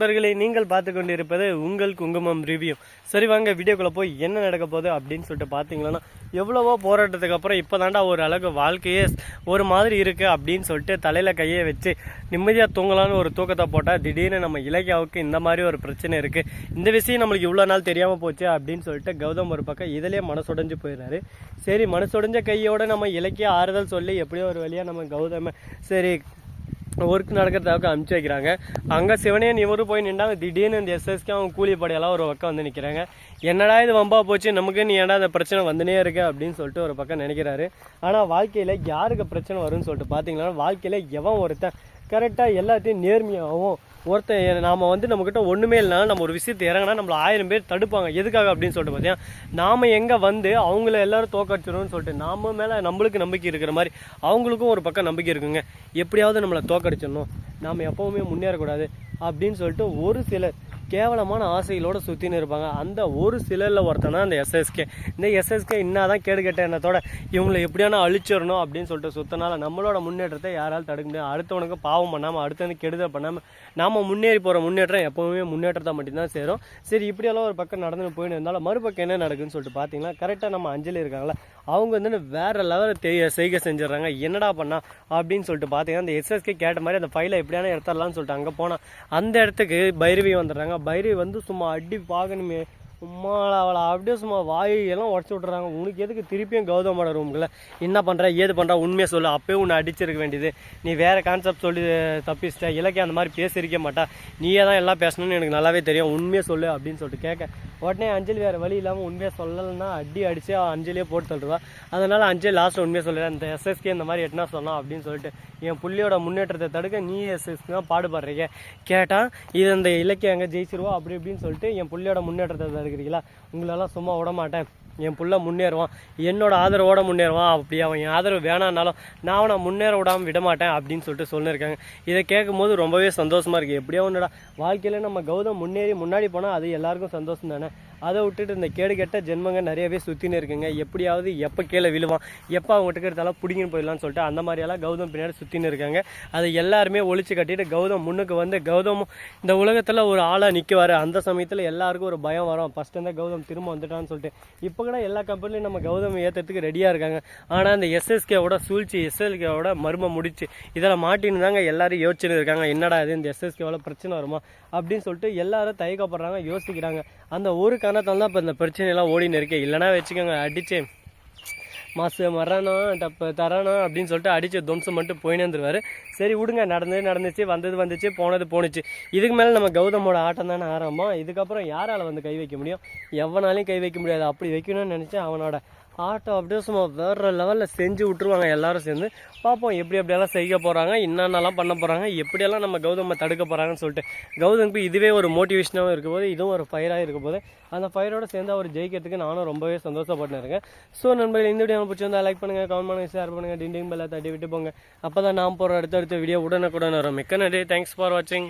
நண்பர்களை நீங்கள் பார்த்து கொண்டிருப்பது உங்கள் குங்குமம் ரிவ்யூ. சரி வாங்க வீடியோக்குள்ளே போய் என்ன நடக்க போகுது அப்படின்னு சொல்லிட்டு பார்த்தீங்கன்னா எவ்வளவோ போராட்டத்துக்கு அப்புறம் இப்போ தாண்டா ஒரு அழகு வாழ்க்கையே ஒரு மாதிரி இருக்குது அப்படின்னு சொல்லிட்டு தலையில் கையை வச்சு நிம்மதியாக தூங்கலான்னு ஒரு தூக்கத்தை போட்டால் திடீர்னு நம்ம இலக்கியாவுக்கு இந்த மாதிரி ஒரு பிரச்சனை இருக்குது இந்த விஷயம் நம்மளுக்கு இவ்வளோ நாள் தெரியாமல் போச்சு அப்படின்னு சொல்லிட்டு கௌதம் ஒரு பக்கம் இதிலே மனசுடைஞ்சு போயிடுறாரு. சரி மனசுடைஞ்ச கையோட நம்ம இலக்கிய ஆறுதல் சொல்லி எப்படியோ ஒரு வழியாக நம்ம கௌதம சரி ஒர்க் நடக்கிறதுக்காக அமுச்சு வைக்கிறாங்க. அங்கே சிவனே இவரும் போய் நின்றாங்க. திடீர்னு இந்த எஸ்எஸ்க்கு அவங்க கூலிப்படையெல்லாம் ஒரு பக்கம் வந்து நிற்கிறாங்க என்னடா இது வம்பா போச்சு? நமக்கு நீ ஏன்டா அந்த பிரச்சனை வந்துனே இருக்கு? அப்படின்னு சொல்லிட்டு ஒரு பக்கம் நினைக்கிறாரு. ஆனால் வாழ்க்கையில் யாருக்கு பிரச்சனை வரும்னு சொல்லிட்டு பார்த்தீங்கன்னா வாழ்க்கையில் எவன் ஒருத்தன்? கரெக்டாக எல்லாத்தையும் நேர்மையாகவும் ஒருத்தன் நாம் வந்து நம்மக்கிட்ட ஒன்றுமே இல்லைனா நம்ம ஒரு விஷயத்தை இறங்கினா நம்மளை ஆயிரம் பேர் தடுப்பாங்க. எதுக்காக அப்படின்னு சொல்லிட்டு பார்த்தீங்கன்னா நாம் எங்கே வந்து அவங்கள எல்லாரும் தோக்கடிச்சிடும்னு சொல்லிட்டு நாம மேலே நம்மளுக்கு நம்பிக்கை இருக்கிற மாதிரி அவங்களுக்கும் ஒரு பக்கம் நம்பிக்கை இருக்குங்க. எப்படியாவது நம்மளை தோக்கடிச்சிடணும். நாம் எப்போவுமே முன்னேறக்கூடாது அப்படின்னு சொல்லிட்டு ஒரு சிலர் கேவலமான ஆசைகளோடு சுற்றின்னு இருப்பாங்க. அந்த ஒரு சிலரில் ஒருத்தனா அந்த எஸ்எஸ்கே இந்த எஸ்எஸ்கே இன்னாதான் கேடு கெட்ட எண்ணத்தோட இவங்களை எப்படியானா அழிச்சிடணும் அப்படின்னு சொல்லிட்டு சுத்தனால நம்மளோட முன்னேற்றத்தை யாராலும் தடுக்க முடியாது அடுத்தவனுக்கு பாவம் பண்ணாமல் அடுத்தவனுக்கு கெடுதல் பண்ணாமல் நாம் முன்னேறி போகிற முன்னேற்றம் எப்போவுமே முன்னேற்றத்தை மட்டும்தான் சேரும். சரி இப்படியெல்லாம் ஒரு பக்கம் நடந்து போயின்னு இருந்தாலும் மறுபக்கம் என்ன நடக்குதுன்னு சொல்லிட்டு பார்த்தீங்கன்னா கரெக்டாக நம்ம அஞ்சலி இருக்காங்களா அவங்க வந்து வேறு லெவலில் தெரிய செய்கை செஞ்சிடறாங்க. என்னடா பண்ணா? அப்படின்னு சொல்லிட்டு பார்த்தீங்கன்னா அந்த எஸ்எஸ்கே கேட்ட மாதிரி அந்த ஃபைலை எப்படியான எடுத்துடலாம்னு சொல்லிட்டு அங்கே போனால் அந்த இடத்துக்கு பைரவி வந்துடுறாங்க. பைரவி வந்து சும்மா அடி பார்க்கணுமே சும்மா அவளை அப்படியே சும்மா வாய் எல்லாம் உடச்சி விட்றாங்க உனக்கு எதுக்கு திருப்பியும் கௌதமோட ரூம்ல என்ன பண்ணுற ஏது பண்ணுற உண்மையை சொல்லு. அப்பயே உன்னை அடிச்சிருக்க வேண்டியது. நீ வேறு கான்செப்ட் சொல்லி தப்பிச்சிட்ட. இலக்கிய அந்த மாதிரி பேசியிருக்க மாட்டா. நீயே தான் எல்லாம் பேசணும்னு எனக்கு நல்லாவே தெரியும். உண்மையை சொல்லு அப்படின்னு சொல்லிட்டு கேட்க உடனே அஞ்சலி வேறு வழி இல்லாமல் உண்மையை சொல்லலைன்னா அடி அடிச்சு அஞ்சலியே போட்டு தள்ளுவா. அதனால் அஞ்சலி லாஸ்ட் உண்மையை சொல்லுறேன் இந்த எஸ்எஸ்கே இந்த மாதிரி எட்டனா சொன்னான் அப்படின்னு சொல்லிட்டு என் புள்ளியோட முன்னேற்றத்தை தடுக்க நீ எஸ்எஸ்க்கு தான் பாடுபடுறீங்க. கேட்டால் இது இந்த இலக்கியம் எங்கே ஜெயிச்சிருவா? அப்படி இப்படின்னு சொல்லிட்டு என் புள்ளியோட முன்னேற்றத்தை இருக்கிறீங்களா உங்களெல்லாம் சும்மா விட மாட்டேன். என் புள்ள முன்னேறுவான். என்னோட ஆதரவோட முன்னேறுவான். அப்படி அவன் என் ஆதரவு வேணான்னாலும் நான் அவனை முன்னேற விடாமல் விட மாட்டேன் அப்படின்னு சொல்லிட்டு சொல்லியிருக்காங்க இதை கேட்கும்போது ரொம்பவே சந்தோஷமா இருக்கு. எப்படியோ ஒன்றுடா வாழ்க்கையில் நம்ம கௌதம் முன்னேறி முன்னாடி போனால் அது எல்லாருக்கும் சந்தோஷம் தானே? அதை விட்டுட்டு இந்த கேடு கெட்ட ஜென்மங்க நிறையவே சுற்றின்னு இருக்குங்க. எப்படியாவது எப்போ கீழே விழுவான்? எப்போ அவங்ககிட்ட இருக்கிறதால பிடிங்கின்னு போயிடலாம்னு சொல்லிட்டு அந்த மாதிரியெல்லாம் கௌதம் பின்னாடி சுற்றின்னு இருக்காங்க. அதை எல்லாருமே ஒழிச்சு கட்டிட்டு கௌதம் முன்னுக்கு வந்து கௌதம் இந்த உலகத்தில் ஒரு ஆளாக நிற்குவார் அந்த சமயத்தில் எல்லாருக்கும் ஒரு பயம் வரும். ஃபஸ்ட் இருந்தால் கௌதம் திரும்ப வந்துட்டான்னு சொல்லிட்டு. இப்போ கூட எல்லா கம்பெனிலையும் நம்ம கௌதம் ஏற்றுறதுக்கு ரெடியாக இருக்காங்க. ஆனால் அந்த எஸ்எஸ்கேவோட சூழ்ச்சி எஸ்எல்கேவோட மர்மம் முடிச்சு இதில் மாட்டின்னு தாங்க எல்லாரும் யோசிச்சுட்டு இருக்காங்க. என்னடா இது இந்த எஸ்எஸ்கேவோட பிரச்சனை வருமா? அப்படின்னு சொல்லிட்டு எல்லாரும் தயக்கப்படுறாங்க யோசிக்கிறாங்க. அந்த ஒரு காரணத்தால் தான் இப்போ இந்த பிரச்சனையெல்லாம் ஓடின்னு இருக்கேன் இல்லைனா வச்சுக்கோங்க அடித்து மாசு மரணம் டப்பு தரணும் அப்படின்னு சொல்லிட்டு அடிச்சு துவம்சம் மட்டும் போயின்னு வந்துருவாரு சரி விடுங்க நடந்தது நடந்துச்சு வந்தது வந்துச்சு போனது போணுச்சு. இதுக்கு மேலே நம்ம கௌதமோட ஆட்டம் தானே ஆரம்பம்? இதுக்கப்புறம் யாரால வந்து கை வைக்க முடியும்? எவனாலையும் கை வைக்க முடியாது. அப்படி வைக்கணும்னு நினச்சி அவனோட ஆட்டோ அப்படியே சும்மா வேற லெவலில் செஞ்சு விட்ருவாங்க எல்லாரும் சேர்ந்து. பார்ப்போம் எப்படி எப்படியெல்லாம் செய்ய போகிறாங்க என்னென்னலாம் பண்ண போகிறாங்க எப்படியெல்லாம் நம்ம கௌதமை தடுக்க போகிறாங்கன்னு சொல்லிட்டு. கௌதமுக்கு இதுவே ஒரு மோட்டிவேஷனாகவும் இருக்க போது இதுவும் ஒரு ஃபயராக இருக்க போது அந்த ஃபயரோட சேர்ந்து அவர் ஜெயிக்கிறதுக்கு நானும் ரொம்பவே சந்தோஷப்பட்டுருக்கேன் ஸோ நண்பர்கள் இந்த வீடியோ பிடிச்சிருந்தா லைக் பண்ணுங்கள் கமெண்ட் பண்ணுங்கள் ஷேர் பண்ணுங்கள் டிண்டிங் பெல்லை தட்டி விட்டு போங்க. அப்போ தான் நான் போகிற அடுத்தடுத்த வீடியோ உடனுக்குடன் வரும். மிக்க நன்றி. தேங்க்ஸ் ஃபார் வாட்சிங்